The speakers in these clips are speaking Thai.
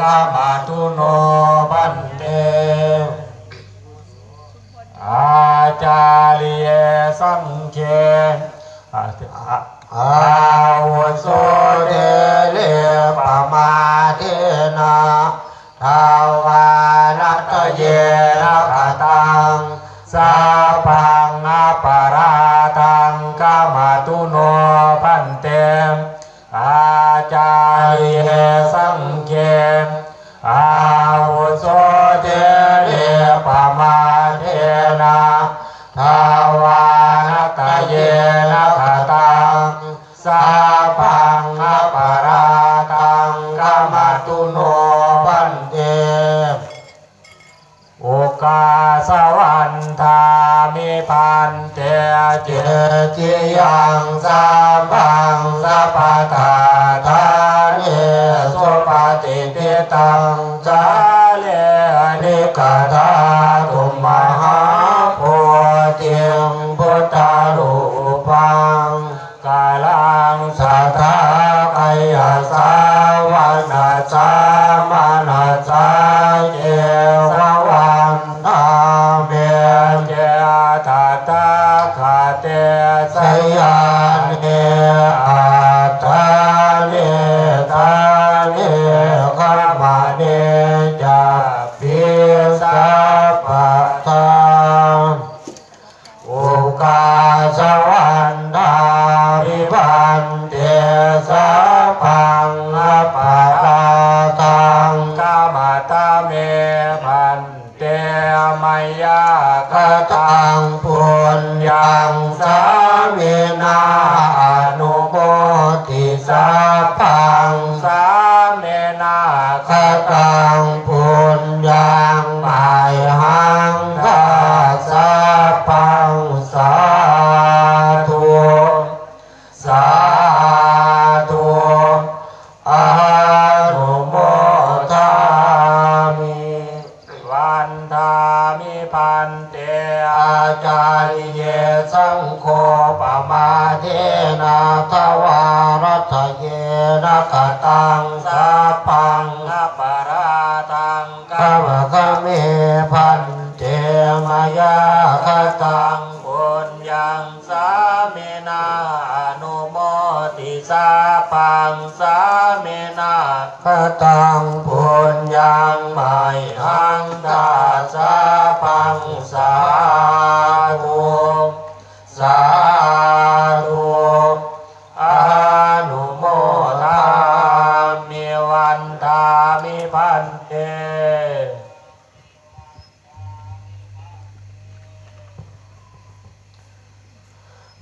กามาตุโนพันเตอาจาริเยสังเคอาอาวุโสเทเลปมาเทนะทาวานัตเยนะตังสาพังอา จาริเยสังเคอาวุโสเทเรปมาเทนะทาวานตะเยนะคตังสาพังอปาราตังกามาตุโนปันเตโอกาสวันทามิพันเตเจติยังสัมพัง เตสยา ตังปุญญังสามินาอนุโมติสาพังสาเมนาคตังปุ วันทามิพันเตอาจาริเยสังโฆปมาเทนาทวารัตเยนะกตังสัพพังอปาราตังกามะคะเมพันเตมายาคตังบุญยังสามินาอนุโมติสาปังสามินาคตังบุญยัง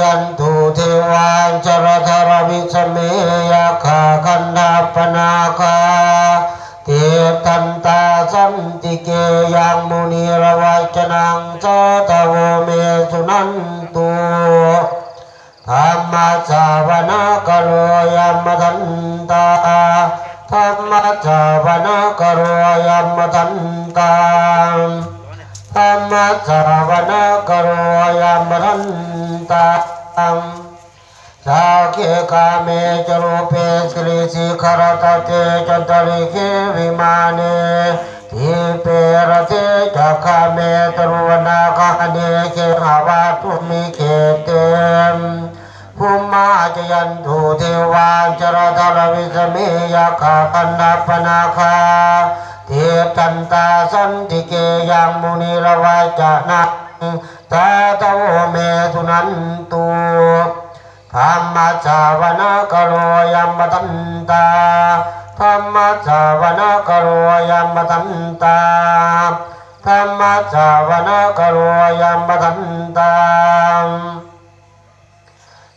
ยันตุเทวานจรธรวิสเมยาคาคันธาปนาคาเทตันตาสันติเกยังมุนีระวัจนังสตวเมสุนันตุธรรมสาวนาคโรยัมทันตาธรรมสาวนาคโรยัมทันตา ธรรมสาวนาคโรยามรันตังสาเกกาเมจรูเปสริสิขรตเตจันตริเกวิมาเนทิเปรเทจักขเมตรุวนาคาเนเกหาวาทุมิเขเตมภูมาจยันตุเทวาจรธรวิสเมยาคาคันนาปนาคา เทตันตาสันติเกยังมุนีระวาจนะตาตโวเมสุนันตุธรรมสาวนาคโรยัมมตันตาธรรมสาวนาคโรยัมมตันตาธรรมสาวนาคโรยัมมตันตา